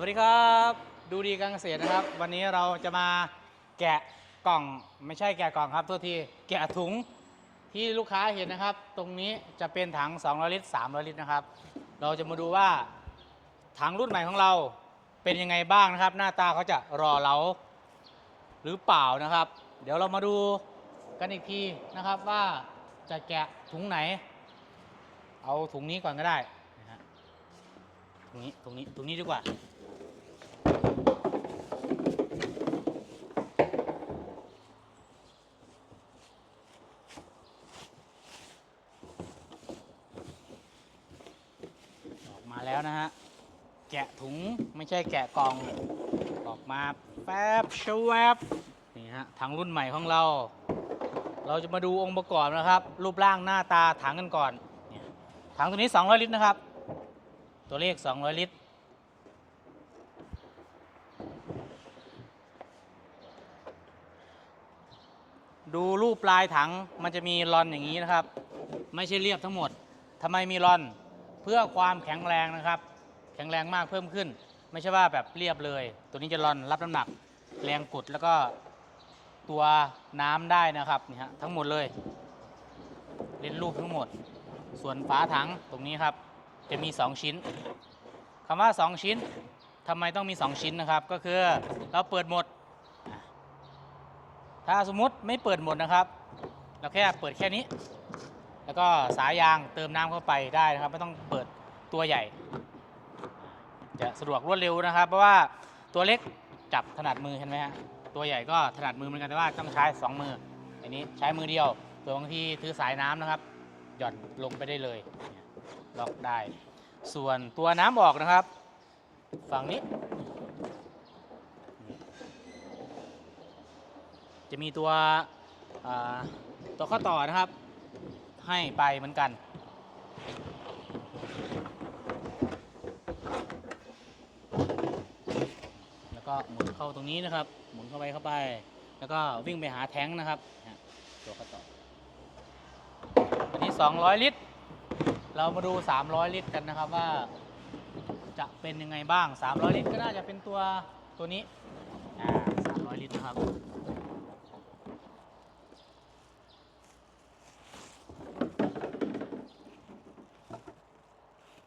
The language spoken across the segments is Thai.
วัสดีครับ ดูดีการเกษตรนะครับ วันนี้เราจะมาแกะกล่องไม่ใช่แกะกล่องครับโทษทีแกะถุงที่ลูกค้าเห็นนะครับ ตรงนี้จะเป็นถัง200ลิตร300ลิตรนะครับ เราจะมาดูว่าถังรุ่นใหม่ของเราเป็นยังไงบ้างนะครับ หน้าตาเขาจะรอเราหรือเปล่านะครับ เดี๋ยวเรามาดูกันอีกทีนะครับว่าจะแกะถุงไหน เอาถุงนี้ก่อนก็ได้นะฮะตรงนี้ตรงนี้ตรงนี้ดีกว่า ออกมาแล้วนะฮะ แกะถุงไม่ใช่แกะกล่องออกมาแป๊บชวบนี่ฮะถังรุ่นใหม่ของเรา เราจะมาดูองค์ประกอบนะครับ รูปร่างหน้าตาถังกันก่อนถังตัวนี้ 200 ลิตรนะครับ ตัวเลข 200 ลิตร ดูรูปปลายถังมันจะมีรอนอย่างนี้นะครับ ไม่ใช่เรียบทั้งหมดทำไมมีรอนเพื่อความแข็งแรงนะครับ แข็งแรงมากเพิ่มขึ้น ไม่ใช่ว่าแบบเรียบเลย ตัวนี้จะรอนรับน้ำหนัก แรงกดแล้วก็ตัวน้ำได้นะครับนี่ฮะทั้งหมดเลย เล่นรูปทั้งหมด ส่วนฝาถังตรงนี้ครับ จะมี 2 ชิ้นคำว่า 2 ชิ้นทำไมต้องมี 2 ชิ้นนะครับ ก็คือเราเปิดหมด ถ้าสมมุติไม่เปิดหมดนะครับ เราแค่เปิดแค่นี้ แล้วก็สายยางเติมน้ำเข้าไปได้นะครับ ไม่ต้องเปิดตัวใหญ่ จะสะดวกรวดเร็วนะครับ เพราะว่าตัวเล็กจับถนัดมือเห็นไหมฮะตัวใหญ่ก็ถนัดมือเหมือนกันแต่ว่าต้องใช้สองมือ อันนี้ใช้มือเดียวตัวบางทีถือสายน้ำนะครับ หย่อนลงไปได้เลยล็อกได้ ส่วนตัวน้ำออกนะครับ ฝั่งนี้ จะมีตัวอ่าตัวข้อต่อนะครับ ให้ไปเหมือนกัน แล้ว ก็หมุนเข้าตรงนี้นะครับ หมุนเข้าไปเข้าไป แล้วก็วิ่งไปหาแท้งนะครับตัวข้อต่ออันนี้ 200 ลิตร เรามาดู 300 ลิตรกันนะครับว่าจะเป็นยังไงบ้าง 300 ลิตรก็น่าจะเป็นตัวตัวนี้อ่า300 ลิตรนะครับ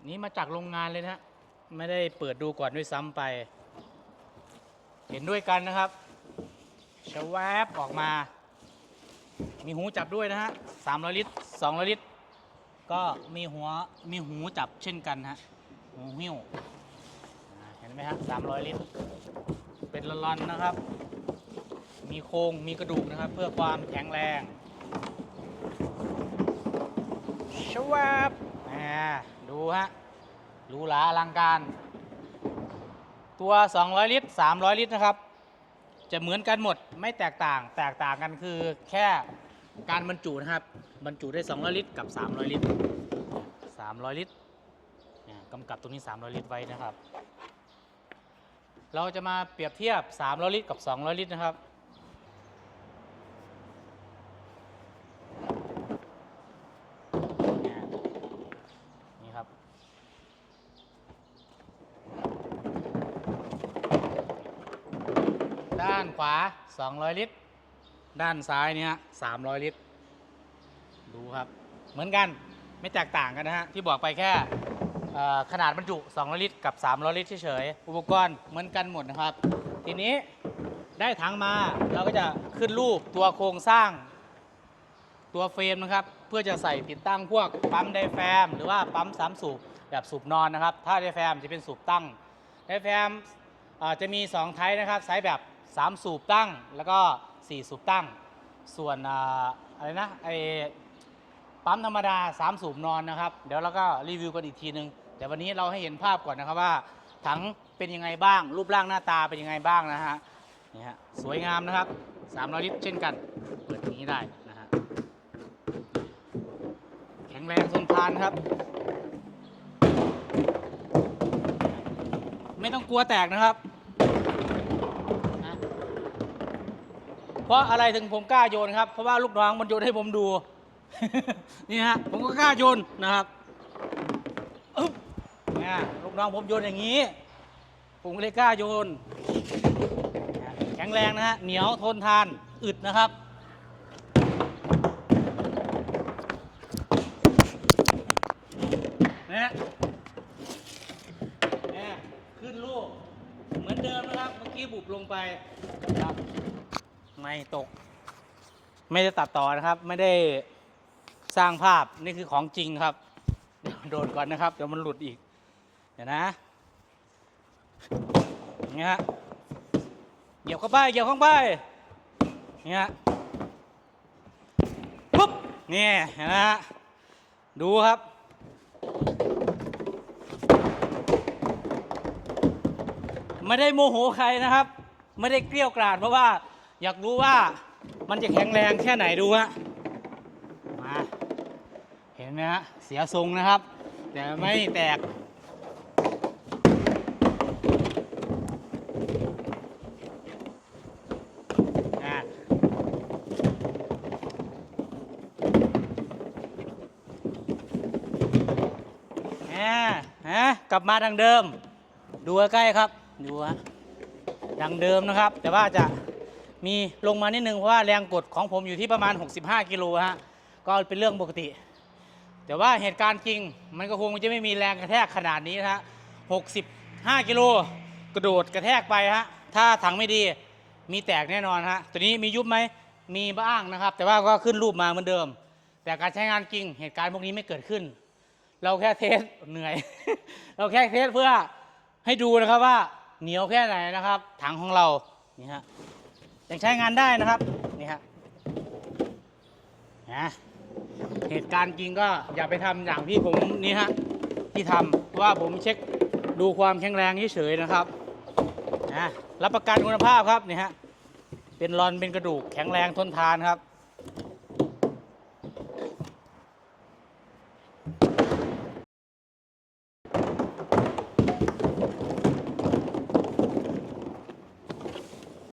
นี้มาจากโรงงานเลยนะ ไม่ได้เปิดดูก่อนด้วยซ้ำไป เห็นด้วยกันนะครับชวาบออกมา มีหูจับด้วยนะฮะ300ลิตร200ลิตร ก็มีหัวมีหูจับเช่นกันฮะ หูหิ้วเห็นไหมฮะ300ลิตร เป็นลอนๆนะครับ มีโครงมีกระดูกนะครับ เพื่อความแข็งแรงชวาบดูฮะหรูหราอลังการ ตัว 200 ลิตร 300 ลิตรนะครับ จะเหมือนกันหมดไม่แตกต่าง แตกต่างกันคือแค่การบรรจุนะครับ บรรจุได้ 200 ลิตรกับ 300 ลิตร 300 ลิตรกำกับตรงนี้ 300 ลิตรไว้นะครับ เราจะมาเปรียบเทียบ 300 ลิตรกับ 200 ลิตรนะครับ เนี่ยนี่ครับ ด้านขวา 200 ลิตร ด้านซ้ายเนี่ย300 ลิตร ดูครับ เหมือนกันไม่แตกต่างกันนะฮะ ที่บอกไปแค่ขนาดบรรจุ 200 ลิตร กับ 300 ลิตรเฉยๆอุปกรณ์เหมือนกันหมดนะครับ ทีนี้ได้ถังมาเราก็จะขึ้นรูปตัวโครงสร้าง ตัวเฟรมนะครับ เพื่อจะใส่ติดตั้งพวกปั๊มไดแฟม หรือว่าปั๊มสามสูบแบบสูบนอนนะครับ ถ้าไดแฟมจะเป็นสูบตั้งไดแฟมจะมี 2 ไทป์นะครับไซส์แบบ 3 สูบตั้งแล้วก็ 4 สูบตั้ง ส่วนอะไรนะไอปั๊มธรรมดา 3 สูบนอนนะครับ เดี๋ยวเราก็รีวิวกันอีกทีนึง แต่วันนี้เราให้เห็นภาพก่อนนะครับว่าถังเป็นยังไงบ้าง รูปร่างหน้าตาเป็นยังไงบ้างนะฮะนี่ฮะสวยงามนะครับ300ลิตรเช่นกันเปิดอย่างนี้ได้นะฮะแข็งแรงทนทานครับ ไม่ต้องกลัวแตกนะครับ ราะอะไรถึงผมกล้าโยนครับ เพราะว่าลูกน้องมันโยนให้ผมดู นี่ฮะผมก็กล้าโยนนะครับอึ๊บเนี่ยลูกน้องผมโยนอย่างนี้ ผมก็เลยกล้าโยน แข็งแรงนะฮะเหนียวทนทานอึดนะครับนะฮะเนี่ยขึ้นลูก เหมือนเดิมนะครับ เมื่อกี้บุบลงไปครับ ไม่ตก ไม่ได้ตัดต่อนะครับ ไม่ได้สร้างภาพนี่คือของจริงครับ เดี๋ยวโดนก่อนนะครับเดี๋ยวมันหลุดอีก เดี๋ยวนะอย่างเงี้ยฮะเหยียบเข้าไปเหยียบเข้าไปอย่างเงี้ยปุ๊บนี่เห็นไหมฮะดูครับไม่ได้โมโหใครนะครับ ไม่ได้เกลี้ยวกราดเพราะว่า อยากรู้ว่ามันจะแข็งแรงแค่ไหนดูฮะมาเห็นไหมฮะเสียทรงนะครับ แต่ไม่แตกอะแหมฮะกลับมาดังเดิม ดูใกล้ครับ ดูฮะดังเดิมนะครับ แต่ว่าจะ มีลงมานิดนึงเพราะว่าแรงกดของผมอยู่ที่ประมาณ 65 กิโลฮะก็เป็นเรื่องปกติ แต่ว่าเหตุการณ์จริง มันก็คงจะไม่มีแรงกระแทกขนาดนี้นะฮะ65 กิโลกระโดดกระแทกไปฮะถ้าถังไม่ดีมีแตกแน่นอนฮะตัวนี้มียุบไหมมีบ้างนะครับ แต่ว่าก็ขึ้นรูปมาเหมือนเดิม แต่การใช้งานจริงเหตุการณ์พวกนี้ไม่เกิดขึ้น เราแค่เทสเหนื่อย เราแค่เทสเพื่อให้ดูนะครับว่าเหนียวแค่ไหนนะครับ ถังของเรานี่ฮะ ยังใช้งานได้นะครับนี่ฮะนะเหตุการณ์จริงก็อย่าไปทำอย่างที่ผมนี่ฮะที่ทำเพราว่าผมเช็คดูความแข็งแรงเฉยๆนะครับนะรับประกันคุณภาพครับนี่ฮะเป็นรอนเป็นกระดูกแข็งแรงทนทานครับ